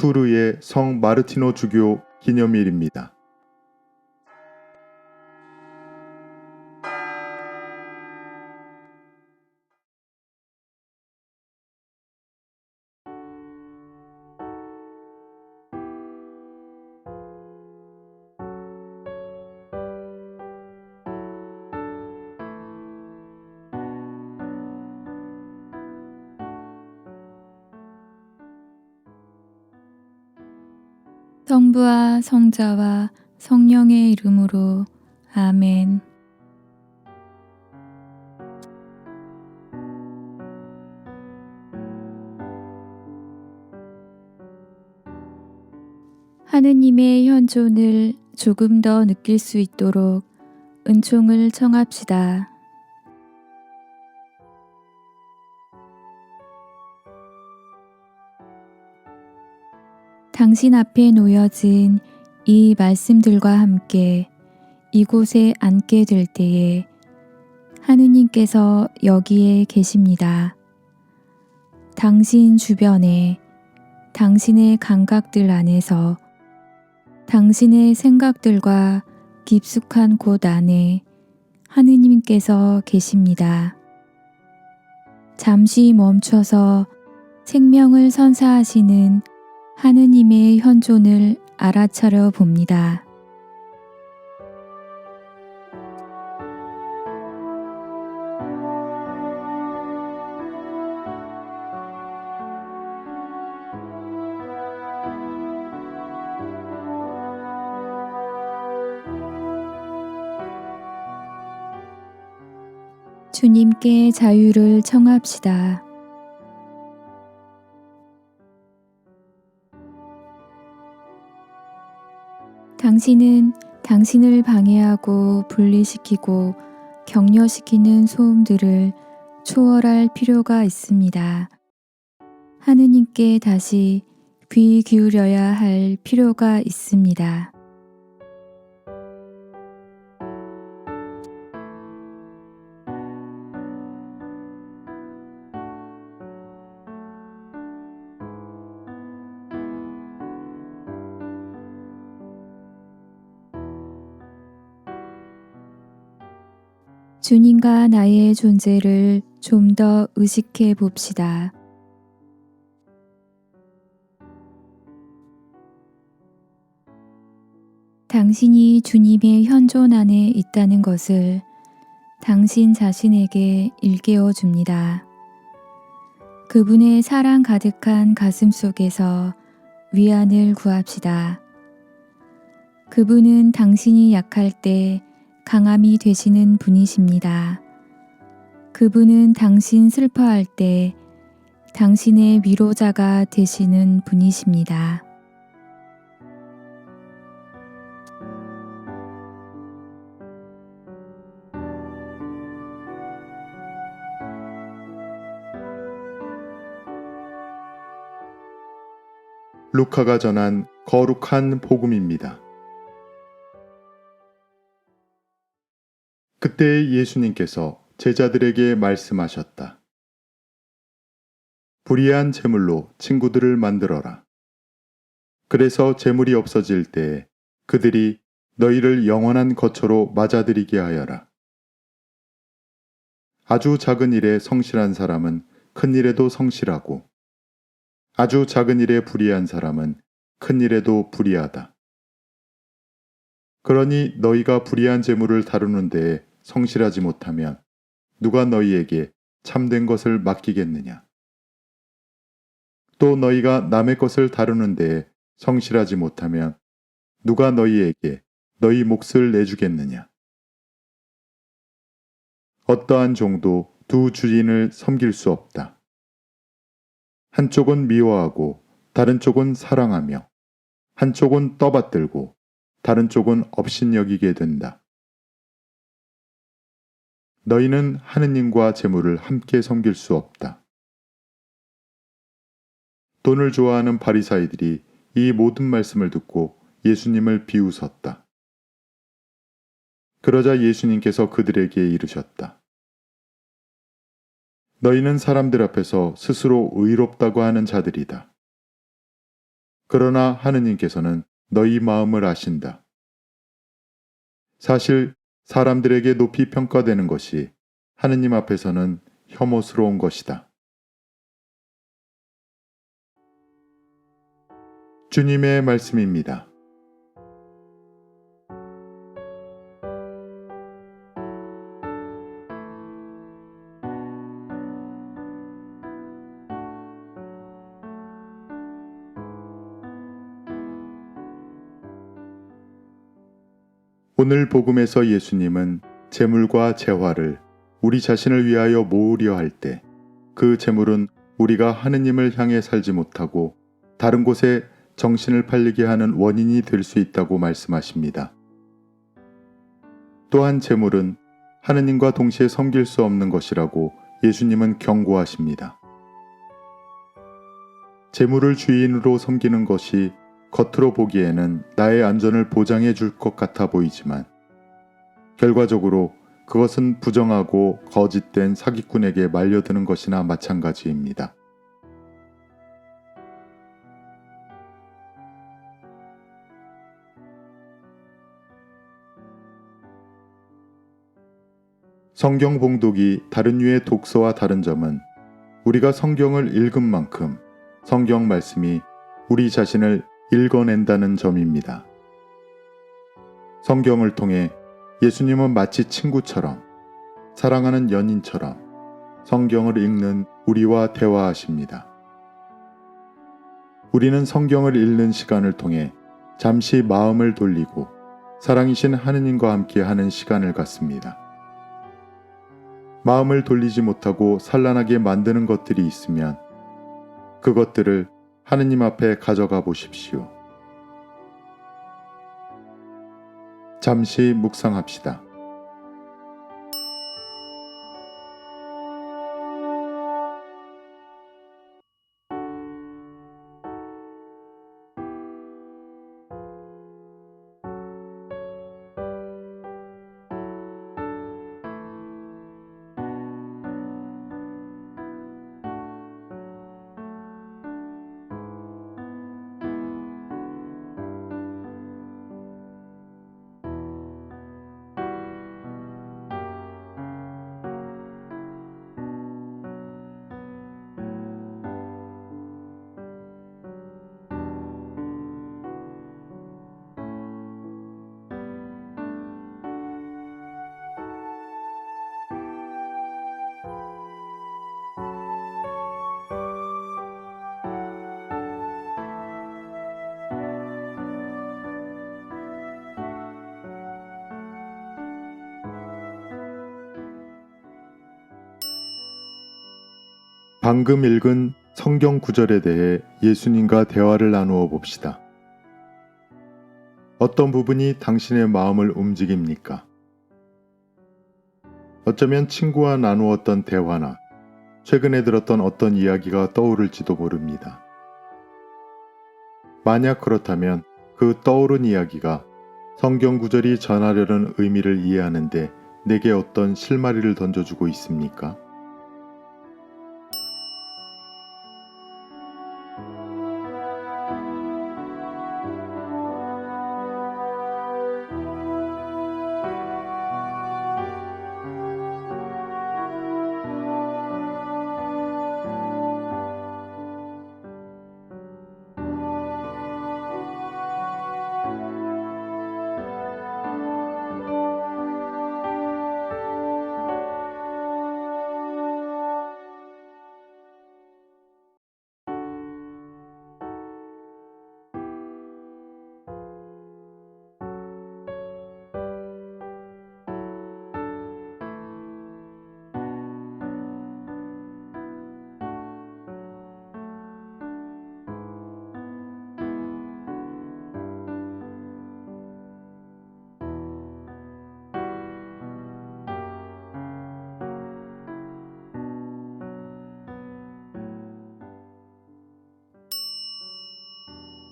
투르의 성 마르티노 주교 기념일입니다. 성부와 성자와 성령의 이름으로 아멘. 하느님의 현존을 조금 더 느낄 수 있도록 은총을 청합시다. 당신 앞에 놓여진 이 말씀들과 함께 이곳에 앉게 될 때에 하느님께서 여기에 계십니다. 당신 주변에 당신의 감각들 안에서 당신의 생각들과 깊숙한 곳 안에 하느님께서 계십니다. 잠시 멈춰서 생명을 선사하시는 하느님의 현존을 알아차려 봅니다. 주님께 자유를 청합시다. 당신은 당신을 방해하고 분리시키고 격려시키는 소음들을 초월할 필요가 있습니다. 하느님께 다시 귀 기울여야 할 필요가 있습니다. 주님과 나의 존재를 좀 더 의식해 봅시다. 당신이 주님의 현존 안에 있다는 것을 당신 자신에게 일깨워 줍니다. 그분의 사랑 가득한 가슴 속에서 위안을 구합시다. 그분은 당신이 약할 때 강함이 되시는 분이십니다. 그분은 당신 슬퍼할 때 당신의 위로자가 되시는 분이십니다. 루카가 전한 거룩한 복음입니다. 그때 예수님께서 제자들에게 말씀하셨다. 불의한 재물로 친구들을 만들어라. 그래서 재물이 없어질 때 그들이 너희를 영원한 거처로 맞아들이게 하여라. 아주 작은 일에 성실한 사람은 큰 일에도 성실하고 아주 작은 일에 불의한 사람은 큰 일에도 불의하다. 그러니 너희가 불의한 재물을 다루는 데에 성실하지 못하면 누가 너희에게 참된 것을 맡기겠느냐? 또 너희가 남의 것을 다루는 데에 성실하지 못하면 누가 너희에게 너희 몫을 내주겠느냐? 어떠한 종도 두 주인을 섬길 수 없다. 한쪽은 미워하고 다른 쪽은 사랑하며 한쪽은 떠받들고 다른 쪽은 업신여기게 된다. 너희는 하느님과 재물을 함께 섬길 수 없다. 돈을 좋아하는 바리사이들이 이 모든 말씀을 듣고 예수님을 비웃었다. 그러자 예수님께서 그들에게 이르셨다. 너희는 사람들 앞에서 스스로 의롭다고 하는 자들이다. 그러나 하느님께서는 너희 마음을 아신다. 사실 사람들에게 높이 평가되는 것이 하느님 앞에서는 혐오스러운 것이다. 주님의 말씀입니다. 오늘 복음에서 예수님은 재물과 재화를 우리 자신을 위하여 모으려 할 때 그 재물은 우리가 하느님을 향해 살지 못하고 다른 곳에 정신을 팔리게 하는 원인이 될 수 있다고 말씀하십니다. 또한 재물은 하느님과 동시에 섬길 수 없는 것이라고 예수님은 경고하십니다. 재물을 주인으로 섬기는 것이 겉으로 보기에는 나의 안전을 보장해 줄 것 같아 보이지만 결과적으로 그것은 부정하고 거짓된 사기꾼에게 말려드는 것이나 마찬가지입니다. 성경 봉독이 다른 류의 독서와 다른 점은 우리가 성경을 읽은 만큼 성경 말씀이 우리 자신을 읽어낸다는 점입니다. 성경을 통해 예수님은 마치 친구처럼 사랑하는 연인처럼 성경을 읽는 우리와 대화하십니다. 우리는 성경을 읽는 시간을 통해 잠시 마음을 돌리고 사랑이신 하느님과 함께 하는 시간을 갖습니다. 마음을 돌리지 못하고 산란하게 만드는 것들이 있으면 그것들을 하느님 앞에 가져가 보십시오. 잠시 묵상합시다. 방금 읽은 성경 구절에 대해 예수님과 대화를 나누어 봅시다. 어떤 부분이 당신의 마음을 움직입니까? 어쩌면 친구와 나누었던 대화나 최근에 들었던 어떤 이야기가 떠오를지도 모릅니다. 만약 그렇다면 그 떠오른 이야기가 성경 구절이 전하려는 의미를 이해하는데 내게 어떤 실마리를 던져주고 있습니까?